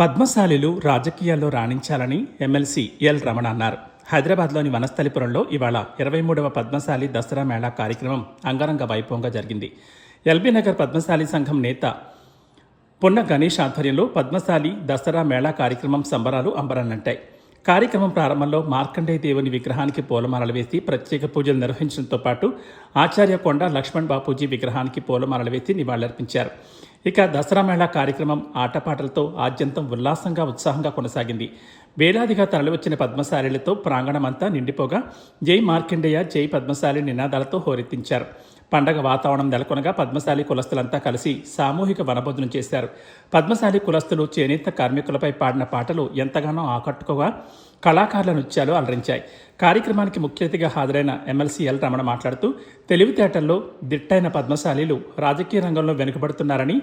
పద్మశాలిలు రాజకీయాల్లో రాణించాలని MLC L Ramana అన్నారు. హైదరాబాద్లోని వనస్థలిపురంలో ఇవాళ ఇరవై మూడవ పద్మశాలి దసరా మేళా కార్యక్రమం అంగరంగ వైభవంగా జరిగింది. ఎల్బీ నగర్ పద్మశాలి సంఘం నేత పొన్న గణేష్ ఆధ్వర్యంలో పద్మశాలి దసరా మేళా కార్యక్రమం సంబరాలు అంబరాన్నంటాయి. కార్యక్రమం ప్రారంభంలో మార్కండేయ దేవుని విగ్రహానికి పూలమాలలు వేసి ప్రత్యేక పూజలు నిర్వహించడంతో పాటు ఆచార్య కొండ లక్ష్మణ్ బాపూజీ విగ్రహానికి పూలమాలలు వేసి నివాళులర్పించారు. ఇక దసరా మేళా కార్యక్రమం ఆటపాటలతో ఆద్యంతం ఉల్లాసంగా ఉత్సాహంగా కొనసాగింది. వేలాదిగా తరలివచ్చిన పద్మశాలిలతో ప్రాంగణమంతా నిండిపోగా జై మార్కండేయ జై పద్మశాలి నినాదాలతో హోరెత్తించారు. పండగ వాతావరణం నెలకొనగా పద్మశాలి కులస్తులంతా కలిసి సామూహిక వనభోజనం చేశారు. పద్మశాలి కులస్తులు చేనేత కార్మికులపై పాడిన పాటలు ఎంతగానో ఆకట్టుకోగా కళాకారుల నృత్యాలు అలరించాయి. కార్యక్రమానికి ముఖ్య అతిథిగా హాజరైన ఎమ్మెల్సీ ఎల్ రమణ మాట్లాడుతూ తెలివితేటల్లో దిట్టైన పద్మశాలీలు రాజకీయ రంగంలో వెనుకబడుతున్నారని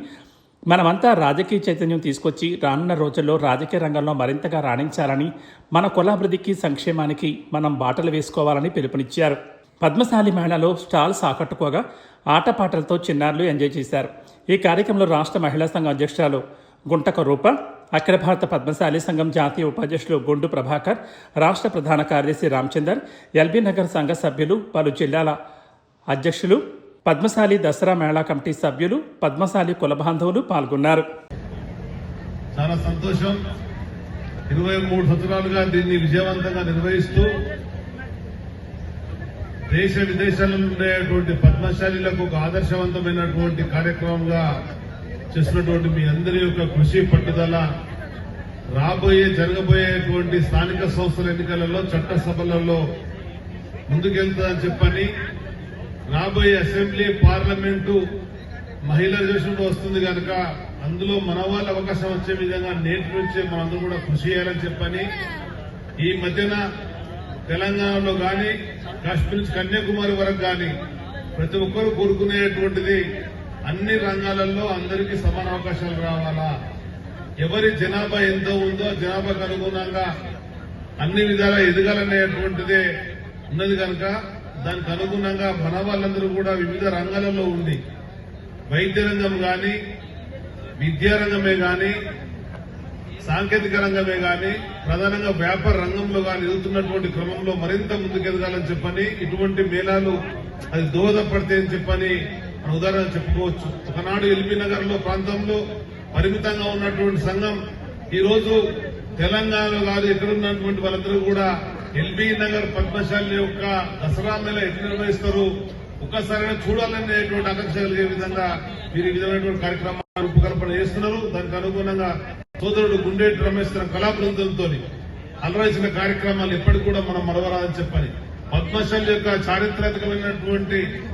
మనమంతా రాజకీయ చైతన్యం తీసుకొచ్చి రానున్న రోజుల్లో రాజకీయ రంగంలో మరింతగా రాణించాలని మన కులాభివృద్ధికి సంక్షేమానికి మనం బాటలు వేసుకోవాలని పిలుపునిచ్చారు. పద్మశాలి మహిళలు స్టాల్స్ ఆకట్టుకోగా ఆటపాటలతో చిన్నారులు ఎంజాయ్ చేశారు. ఈ కార్యక్రమంలో రాష్ట్ర మహిళా సంఘం అధ్యక్షురాలు గుంటక రూప అఖిల భారత పద్మశాలి సంఘం జాతీయ ఉపాధ్యక్షులు గుండు ప్రభాకర్ రాష్ట్ర ప్రధాన కార్యదర్శి రామచందర్ ఎల్బీ నగర్ సంఘ సభ్యులు పలు జిల్లాల అధ్యక్షులు పద్మశాలి దసరా మేళా కమిటీ సభ్యులు పద్మశాలి కుల బాంధవులు పాల్గొన్నారు. చాలా సంతోషం. ఇరవై మూడు సంవత్సరాలుగా దీన్ని విజయవంతంగా నిర్వహిస్తూ దేశ విదేశాలలో ఉండేటువంటి పద్మశాలిలకు ఒక ఆదర్శవంతమైనటువంటి కార్యక్రమంగా చేసినటువంటి మీ అందరి యొక్క కృషి పట్టుదల రాబోయే జరగబోయేటువంటి స్థానిక సంస్థల ఎన్నికలలో చట్టసభలలో ముందుకెళ్తుందని చెప్పని రాబోయే అసెంబ్లీ పార్లమెంటు మహిళల దేశంలో వస్తుంది కనుక అందులో మన వాళ్ళ అవకాశం వచ్చే విధంగా నేటి నుంచే మనందరూ కూడా కృషి చేయాలని చెప్పని ఈ మధ్యన తెలంగాణలో గాని కాశ్మీర్ నుంచి కన్యాకుమారి వరకు గాని ప్రతి ఒక్కరూ కోరుకునేటువంటిది అన్ని రంగాలలో అందరికీ సమాన అవకాశాలు రావాలా? ఎవరి జనాభా ఎంత ఉందో జనాభాకు అనుగుణంగా అన్ని విధాలా ఎదగాలనేటువంటిదే ఉన్నది కనుక దానికి అనుగుణంగా మన వాళ్ళందరూ కూడా వివిధ రంగాలలో ఉండి వైద్య రంగం గాని విద్యారంగమే గాని సాంకేతిక రంగమే గాని ప్రధానంగా వ్యాపార రంగంలో గాని ఎదుగుతున్నటువంటి క్రమంలో మరింత ముందుకెదగాలని చెప్పని ఇటువంటి మేళాలు అది దోహదపడతాయి అని చెప్పని మన ఉదాహరణ చెప్పుకోవచ్చు. ఒకనాడు ఎల్బీ నగర్లో ప్రాంతంలో పరిమితంగా ఉన్నటువంటి సంఘం ఈ రోజు తెలంగాణలో కాదు ఎక్కడున్నటువంటి వాళ్ళందరూ కూడా ఎల్బీ నగర్ పద్మశాలి యొక్క దసరా మేళ ఎట్లా నిర్వహిస్తారు ఒక్కసారి చూడాలనేటువంటి ఆకాంక్ష కలిగే విధంగా మీరు ఈ విధమైనటువంటి కార్యక్రమాలు రూపకల్పన చేస్తున్నారు. దానికి అనుగుణంగా సోదరుడు గుండేటి రమేష్ తన కళా బృందంతో అలరాసిన కార్యక్రమాలు ఎప్పటికి కూడా మనం మరవరాదని చెప్పాలి. పద్మశాలి యొక్క చారిత్రాత్మకమైనటువంటి